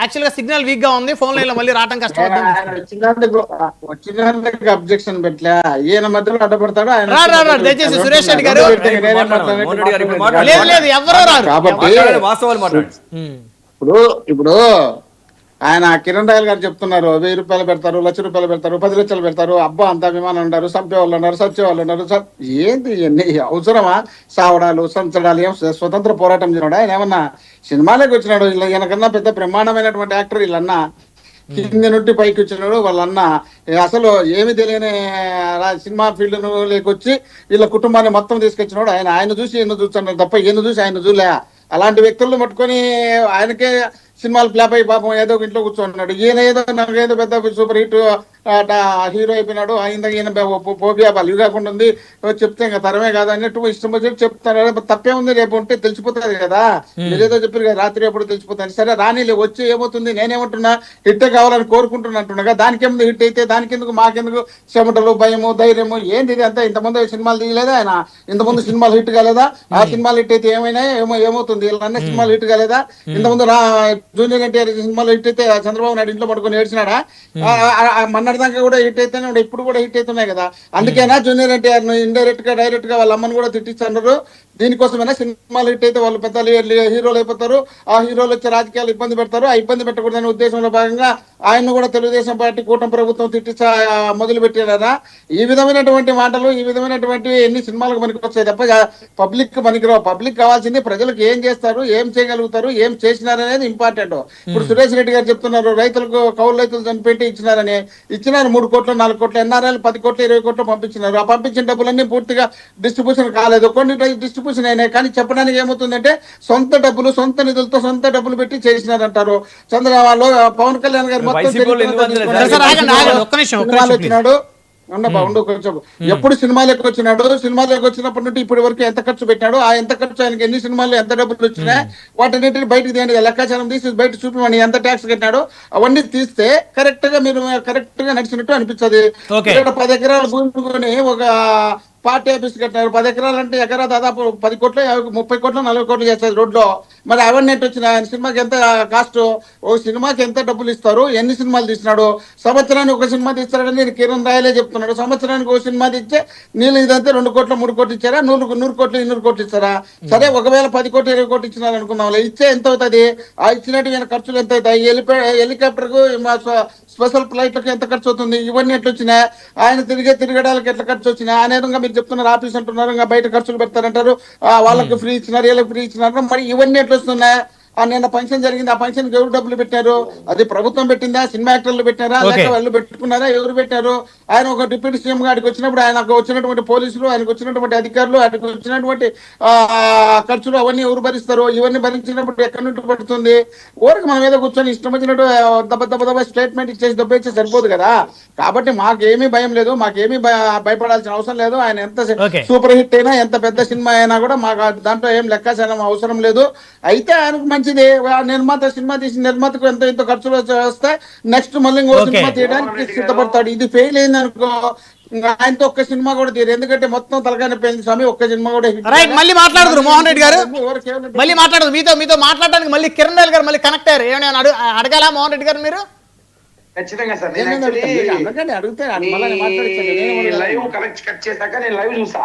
యాక్చువల్గా సిగ్నల్ వీక్గా ఉంది ఫోన్ లైన్లో మళ్ళీ రావడం కష్టం వచ్చినందుకు అబ్జెక్షన్ పెట్టలే. ఈయన మధ్యలో అడ్డపడతాడు ఆయన దయచేసి సురేష్ రెడ్డి గారు. లేదు లేదు ఎవరో రారు? కాబట్టి. ఇప్పుడు ఇప్పుడు ఆయన కిరణ్ రాయల్ గారు చెప్తున్నారు వెయ్యి రూపాయలు పెడతారు లక్ష రూపాయలు పెడతారు పది లక్షలు పెడతారు అబ్బా అంత అభిమానం ఉన్నారు చంపే వాళ్ళు ఉన్నారు సచ్చే వాళ్ళు ఉన్నారు స- ఏంటి ఇవన్నీ? అవసరమా? సావడాలు సంచడాలు ఏం స్వతంత్ర పోరాటం చేయడం ఆయన ఏమన్నా సినిమాలోకి వచ్చినాడు? ఈయనకన్నా పెద్ద బ్రహ్మాండమైనటువంటి యాక్టర్ వీళ్ళన్నా కింది నుండి పైకి వచ్చినాడు వాళ్ళన్న అసలు ఏమి తెలియని సినిమా ఫీల్డ్ లేకొచ్చి వీళ్ళ కుటుంబాన్ని మొత్తం తీసుకొచ్చినాడు. ఆయన ఆయన చూసి ఈయన చూస్తున్నాడు తప్ప ఈయన చూసి ఆయన చూలే అలాంటి వ్యక్తులను పట్టుకొని ఆయనకే సినిమాలు ఫ్లాప్ అయ్యి పాపం ఏదో ఇంట్లో కూర్చోంటున్నాడు ఈయన ఏదో నాకు ఏదో పెద్ద సూపర్ హిట్ హీరో అయిపోయినాడు ఆయన ఈయన పోబియా బలి కాకుండా ఉంది చెప్తే ఇంకా తరమే కాదు అన్నట్టు ఇష్టం వచ్చి చెప్తారు. అరే తప్పే ఉంది రేపు ఉంటే తెలిసిపోతుంది కదా. మీరేదో చెప్పారు కదా రాత్రి ఎప్పుడు తెలిసిపోతుంది. సరే రానిలే వచ్చి ఏమవుతుంది నేనేమంటున్నా హిట్ కావాలని కోరుకుంటున్నా అంటున్నా దానికేముంది హిట్ అయితే దానికెందుకు మాకెందుకు చెమటలు భయము ధైర్యము ఏంది ఇది అంతా? ఇంతమంది సినిమాలు తీయలేదా ఆయన? ఇంతమంది సినిమాలు హిట్ కాలేదా? ఆ సినిమాలు హిట్ అయితే ఏమైనా ఏమో ఏమవుతుంది? వీళ్ళన్న సినిమాలు హిట్ కాలేదా? ఇంతకుముందు జూనియర్ ఎన్టీఆర్ సినిమాలు హిట్ అయితే చంద్రబాబు నాయుడు ఇంట్లో పడుకొని ఏడ్చినాడా? ఆ, ఆ, ఆ, మొన్నటి దాకా కూడా హిట్ అయితేనే ఉండే, ఇప్పుడు కూడా హిట్ అవుతున్నాయి కదా. అందుకేనా జూనియర్ ఎన్టీఆర్ ఇండైరెక్ట్గా డైరెక్ట్గా వాళ్ళ అమ్మని కూడా తిట్టిస్తున్నారు దీనికోసమైనా సినిమాలు హిట్ అయితే వాళ్ళు పెద్ద హీరోలు అయిపోతారు. ఆ హీరోలు వచ్చే రాజకీయాలు ఇబ్బంది పెడతారు. ఆ ఇబ్బంది పెట్టకూడదనే ఉద్దేశంలో భాగంగా ఆయన కూడా తెలుగుదేశం పార్టీ కూటమి ప్రభుత్వం తిట్టించ మొదలు పెట్టారా ఈ విధమైనటువంటి మాటలు ఈ విధమైనటువంటి ఎన్ని సినిమాలకు పనికి వస్తాయి తప్ప పబ్లిక్ పనికిరావు. పబ్లిక్ కావాల్సింది ప్రజలకు ఏం చేస్తారు ఏం చేయగలుగుతారు ఏం చేసినారు అనేది ఇంపార్టెంట్ ఇప్పుడు సురేష్ రెడ్డి గారు చెప్తున్నారు రైతులకు కౌలు రైతులు చనిపెట్టి ఇచ్చినారని. ఇచ్చినారు మూడు కోట్లు నాలుగు కోట్లు ఎన్ఆర్ఐలు పది కోట్లు ఇరవై కోట్లు పంపించినారు. ఆ పంపించిన డబ్బులన్నీ పూర్తిగా డిస్ట్రిబ్యూషన్ కాలేదు. కొన్ని డిస్ట్రిబ్యూషన్ అయినాయి. కానీ చెప్పడానికి ఏమవుతుందంటే సొంత డబ్బులు సొంత నిధులతో సొంత డబ్బులు పెట్టి చేసినారంటారు. చంద్రబాబు పవన్ కళ్యాణ్ గారు మొత్తం వచ్చినాడు. ఉండబా ఉండు కొంచెం ఎప్పుడు సినిమాలకు వచ్చినాడు సినిమాలకు వచ్చినప్పటి నుండి ఇప్పటి వరకు ఎంత ఖర్చు పెట్టాడు ఆ ఎంత ఖర్చు ఆయనకి ఎన్ని సినిమాలు ఎంత డబ్బులు వచ్చినాయి వాటన్నిటిని బయటకు తీయండి. లెక్కాచారం తీసి బయట చూపిమని ఎంత ట్యాక్స్ కట్టినాడు అవన్నీ తీస్తే కరెక్ట్గా మీరు కరెక్ట్గా నడిచినట్టు అనిపిస్తుంది. ఇక్కడ పది ఎకరాల భూమి కొని ఒక పార్టీ ఆఫీస్ కట్టినారు. పది ఎకరాలు అంటే ఎకరా దాదాపు పది కోట్లు ముప్పై కోట్లు నలభై కోట్లు చేస్తారు రోడ్లో. మరి అవన్నీ ఎట్టు ఆయన సినిమాకి ఎంత కాస్ట్? ఓ సినిమాకి ఎంత డబ్బులు ఇస్తారు? ఎన్ని సినిమాలు తీసినాడు? సంవత్సరానికి ఒక సినిమా తీస్తారని నేను కిరణ్ రాయలే చెప్తున్నాడు. సంవత్సరానికి ఒక సినిమా తీస్తే నీళ్ళు ఇదంతా రెండు కోట్లు మూడు కోట్లు ఇచ్చారా? నూరు నూరు కోట్లు ఇన్నూరు కోట్లు ఇస్తారా? సరే ఒకవేళ పది కోట్లు ఇరవై కోట్లు ఇచ్చినారు అనుకుందాం. ఇచ్చే ఎంత అవుతుంది? ఆ ఇచ్చినట్టు ఖర్చులు ఎంత అవుతాయి? హెలిపా హెలికాప్టర్కు మా స్పెషల్ ఫ్లైట్లకు ఎంత ఖర్చు అవుతుంది? ఇవన్నీ ఎట్లొచ్చినాయి ఆయన తిరిగే తిరగడానికి ఎట్లా ఖర్చు వచ్చినాయి? అనే విధంగా మీరు చెప్తున్నారు ఆఫీస్ అంటున్నారు ఇంకా బయట ఖర్చులు పెడతారంటారు. వాళ్ళకి ఫ్రీ ఇచ్చినారు వీళ్ళకి ఫ్రీ ఇచ్చినారు. మరి ఇవన్నీ ఎట్లా వస్తున్నాయి? ఆ నిన్న ఫంక్షన్ జరిగింది. ఆ ఫంక్షన్ ఎవరు డబ్బులు పెట్టారు? అది ప్రభుత్వం పెట్టిందా? సినిమా యాక్టర్లు పెట్టారా? లేక. వాళ్ళు పెట్టుకున్నారా? ఎవరు పెట్టారు? ఆయన ఒక డిప్యూటీ సీఎం గారికి వచ్చినప్పుడు ఆయనకు వచ్చినటువంటి పోలీసులు ఆయనకు వచ్చినటువంటి అధికారులు ఆయనకు వచ్చినటువంటి ఖర్చులు అవన్నీ ఎవరు భరిస్తారు? ఇవన్నీ భరించినప్పుడు ఎక్కడి నుండి పడుతుంది? ఊరికి మన మీద కూర్చొని ఇష్టం వచ్చినట్టు దెబ్బ దెబ్బ దెబ్బ స్టేట్మెంట్ ఇచ్చేసి దెబ్బ సరిపోదు కదా? కాబట్టి మాకేమీ భయం లేదు. మాకేమీ భయ- భయపడాల్సిన అవసరం లేదు. ఆయన ఎంత. సూపర్ హిట్ అయినా ఎంత పెద్ద సినిమా అయినా కూడా మాకు దాంట్లో ఏం లెక్కాచారం అవసరం లేదు. అయితే ఆయనకు మంచిది నిర్మాత సినిమా తీసిన నిర్మాతకు ఎంత ఇంత ఖర్చులు వస్తే నెక్స్ట్ మళ్ళీ ఇంకో. సినిమా తీయడానికి సిద్ధపడతాడు. ఇది ఫెయిల్ అయింది అనుకో ఆయనతో ఒక్క సినిమా కూడా తీరు ఎందుకంటే మొత్తం తలకాయ పోయింది స్వామి ఒక్క సినిమా కూడా రైట్ మళ్ళీ మాట్లాడదురు మోహన్ రెడ్డి గారు. మళ్ళీ మాట్లాడదు మీతో మీతో మాట్లాడడానికి మళ్ళీ కిరణ్ రాయల్ గారు మళ్ళీ కనెక్ట్ అయ్యారు. ఏమైనా అడుగు అడగాలా మోహన్ రెడ్డి గారు మీరు? ఖచ్చితంగా సార్ నేను? లైవ్ కనెక్ట్ కట్ చేశాక నేను లైవ్ చూసా.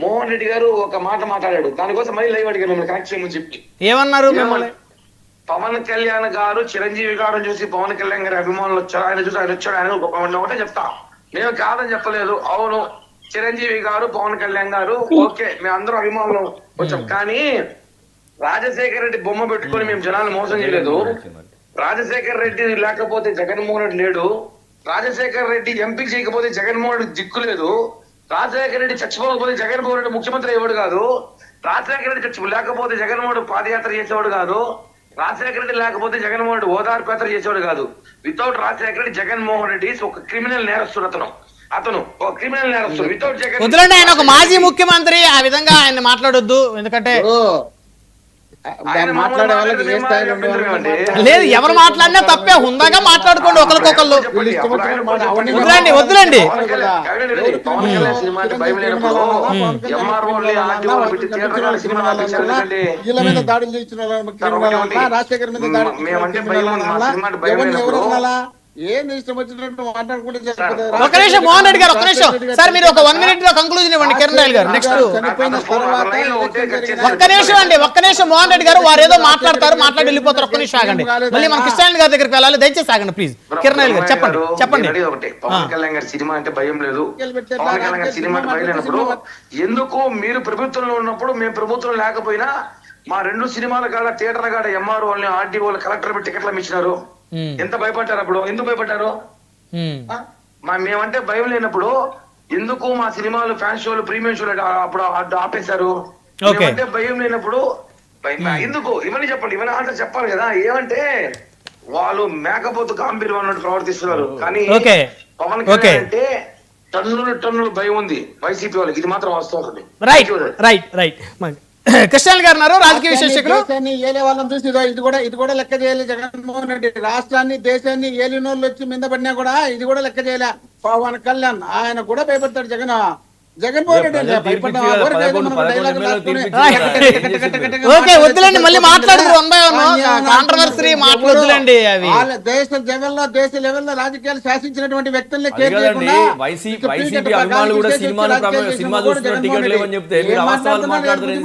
మోహన్ రెడ్డి గారు ఒక మాట మాట్లాడాడు. దానికోసం మళ్ళీ లైవ్ అడిగాను మిమ్మల్ని కనెక్ట్ చేయమని చెప్పి. ఏమన్నారు మిమ్మల్ని? పవన్ కళ్యాణ్ గారు చిరంజీవి గారు చూసి పవన్ కళ్యాణ్ గారి అభిమానులు వచ్చారు? ఆయన చూసి ఆయన వచ్చాడు? ఆయన పవన్ ఒకటే చెప్తా. నేను కాదని చెప్పలేదు. అవును చిరంజీవి గారు పవన్ కళ్యాణ్ గారు ఓకే మేము అందరం అభిమానులు వచ్చాం. కానీ రాజశేఖర రెడ్డి బొమ్మ పెట్టుకొని మేము జనాలు మోసం చేయలేదు. రాజశేఖర్ రెడ్డి లేకపోతే జగన్మోహన్ రెడ్డి లేడు. రాజశేఖర్ రెడ్డి ఎంపీ చేయకపోతే జగన్మోహన్ రెడ్డి దిక్కు లేదు. రాజశేఖర రెడ్డి చచ్చిపోకపోతే జగన్మోహన్ రెడ్డి ముఖ్యమంత్రి అయ్యేవాడు కాదు. రాజశేఖర రెడ్డి చచ్చి లేకపోతే జగన్మోహన్ రెడ్డి పాదయాత్ర చేసేవాడు కాదు. రాజశేఖర రెడ్డి లేకపోతే జగన్మోహన్ రెడ్డి ఓదార్పు యాత్ర చేసేవాడు కాదు. వితౌట్ రాజశేఖర రెడ్డి జగన్మోహన్ రెడ్డి ఒక క్రిమినల్ నేరస్తుడు అతను. అతను ఒక క్రిమినల్ నేరస్తుడు. వితౌట్ జగన్ వదిలేండి ఆయన ఒక మాజీ ముఖ్యమంత్రి ఆ విధంగా ఆయన మాట్లాడొద్దు. ఎందుకంటే మాట్లాడే వాళ్ళకి ఏ స్థాయిలో ఉండే వాళ్ళకి మాట్లాడాలి. లేదు ఎవరు మాట్లాడినా తప్పే హుందాగా మాట్లాడుకోండి ఒకరికొకళ్ళు. ఎందుకంటే వీళ్ళ మీద దాడులు చేయించిన? రాజశేఖర్ మీద ఏంది ఇష్టం వచ్చినట్టు మాట్లాడుకుంటే సరిపోతుంది. ఒక నిమిషం మోహన్ రెడ్డి గారు ఒక నిమిషం. సార్ మీరు ఒక వన్ మినిట్లో కంక్లూజన్ ఇవ్వండి కిరణ్ రాయల్ గారు. నెక్స్ట్ చనిపోయిన తర్వాత ఒక్క నిమిషం అండి ఒక్క నిమిషం మోహన్ రెడ్డి గారు వారు ఏదో మాట్లాడతారు మాట్లాడి వెళ్ళిపోతారు ఒక్క నిమిషం ఆగండి. మళ్ళీ మన కృష్ణాయన్ గారి దగ్గరికి వెళ్ళాలి దయచేసి ఆగండి ప్లీజ్ కిరణ్ రాయల్ గారు చెప్పండి చెప్పండి. నేను అడిగేది ఒకటే పవన్ కళ్యాణ్ గారి సినిమా అంటే భయం లేదు. పవన్ కళ్యాణ్ గారి సినిమా అంటే భయం లేనప్పుడు ఎందుకు మీరు ప్రభుత్వంలో ఉన్నప్పుడు మేము ప్రభుత్వం లేకపోయినా మా రెండు సినిమాల కాడ థియేటర్ కాడ ఎంఆర్ వాళ్ళని ఆర్డీ వాళ్ళు కలెక్టర్ పెట్టి టికెట్లు ఇచ్చినారు ఎంత భయపడ్డారు అప్పుడు? ఎందుకు భయపడ్డారు? మేమంటే భయం లేనప్పుడు ఎందుకు మా సినిమాలు ఫ్యాన్ షోలు ప్రీమియం షోలు అప్పుడు ఆపేశారు. మేమంటే భయం లేనప్పుడు భయం- ఎందుకు? ఇవన్నీ చెప్పండి. ఇవన్నీ ఆన్సర్ చెప్పాలి కదా. ఏమంటే వాళ్ళు మేకపోతు గాంభీర్యం అన్నట్టు ప్రవర్తిస్తున్నారు. కానీ. పవన్. కళ్యాణ్ అంటే టన్నులు టన్నులు భయం ఉంది వైసీపీ వాళ్ళకి. ఇది మాత్రం వాస్తవం ఉంది రైట్ రైట్ రైట్ కృష్ణాయన్ గారు ఉన్నారు రాజకీయ విశేషకులు దేశాన్ని ఏలే వాళ్ళని చూసి ఇదో ఇది కూడా ఇది కూడా లెక్క చేయాలి జగన్మోహన్ రెడ్డి. రాష్ట్రాన్ని దేశాన్ని ఏలినోళ్ళు వచ్చి మీద పడినా కూడా ఇది కూడా లెక్క చేయలే. పవన్ కళ్యాణ్ ఆయన కూడా భయపడతాడు జగన్. ఓకే వద్దులేండి మళ్ళీ మాట్లాడుతున్నారు వన్ బై వన్. అన్యాయం కాంట్రవర్సరీ మాటలు వద్దులేండి అవి. వాళ్ళ దేశ లెవెల్లో దేశ లెవెల్లో రాజకీయాలు శాసించినటువంటి వ్యక్తుల్ని కేర్ చేయకుండా వైసీపీ అభిమానులు కూడా రాజకీయాలు సినిమా చూస్తున్న జగన్మోహన్ లేవని చెప్తే. మీరు ఏం అవాస్తవాలు మాట్లాడుతున్నారు?